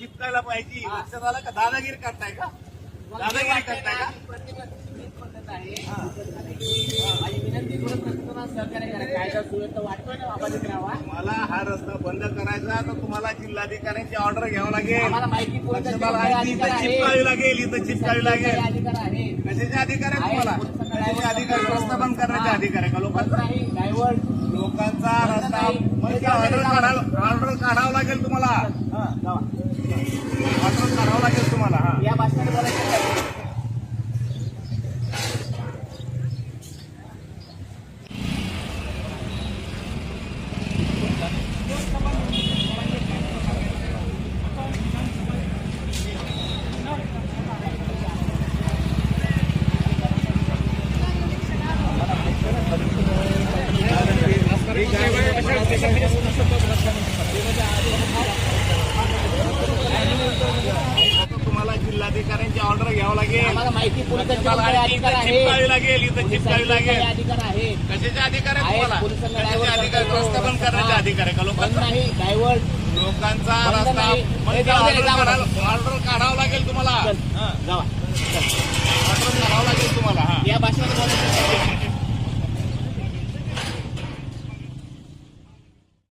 चिपकायला पाहिजे. लक्षात आलं का दादागिरी करताय का? दादागिरी करताय का? मला हा रस्ता बंद करायचा तर तुम्हाला जिल्हाधिकाऱ्यांची ऑर्डर घ्यावं लागेल. माहिती. चिपकावी लागेल इथं चिपकावी लागेल. कशाचे अधिकार आहे तुम्हाला? कशाचे अधिकार रस्ता बंद करण्याचे. अधिकार आहे का लोकांचा लोकांचा रस्ता. म्हणजे ऑर्डर काढावं ऑर्डर काढावं लागेल तुम्हाला. हा जिल्हाधिकाऱ्यांची ऑर्डर घ्यावं लागेल. आम्हाला माहिती आणि अधिकार इथं आहे चिपकावी लागेल इथं चिपकावी लागेल. अधिकार आहे कशाचे अधिकार आहे आहे, तुम्हाला? पोलिसांना कशाचे driver अधिकार? करतो. रस्ता बंद करण्याचे. अधिकार आहे का बंद लोकांचा नाही डायव्हर्ट. लोकांचा बंद रस्ता नाही. जाऊ दे, जाऊ दे. ऑर्डर